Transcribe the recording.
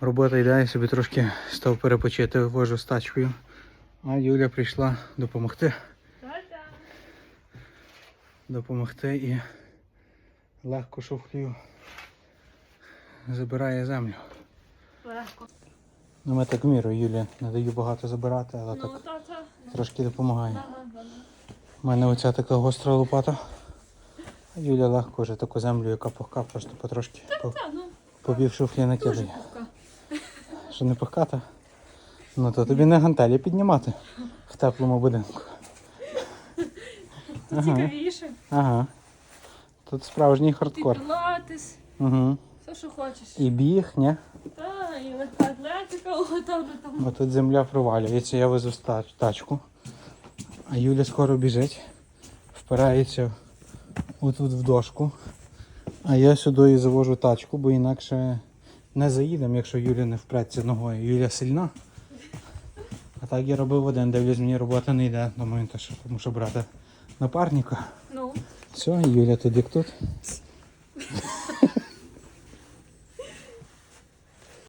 Робота йде, я собі трошки став перепочити, вожу з тачкою. А Юля прийшла допомогти. Допомогти і легко шуфлею забирає землю. Легко. Ну ми так міру, Юлі не даю багато забирати, але Ну, так та, та. трошки допомагає. Ага, ага. У мене оця така гостра лопата. А Юля легко вже таку землю, яка пухка, просто потрошки по, ну, по пів шуфлі накидає. Що не пухката? Ну то тобі не гантелі піднімати в теплому будинку. Це Ага. цікавіше. Ага. Тут справжній І хардкор. пілатес, Угу. все, що хочеш. І біг, ні? Та, і легка атлетика, готова там. Бо тут земля провалюється, я везу ста- тачку. А Юля скоро біжить, впирається отут в дошку. А я сюди і завожу тачку, бо інакше не заїдемо, якщо Юля не впреться ногою. Юля сильна. А так я робив один, дивлюсь, мені робота не йде. Думаю, то що брати напарника. Ну, Все, Юля як тут.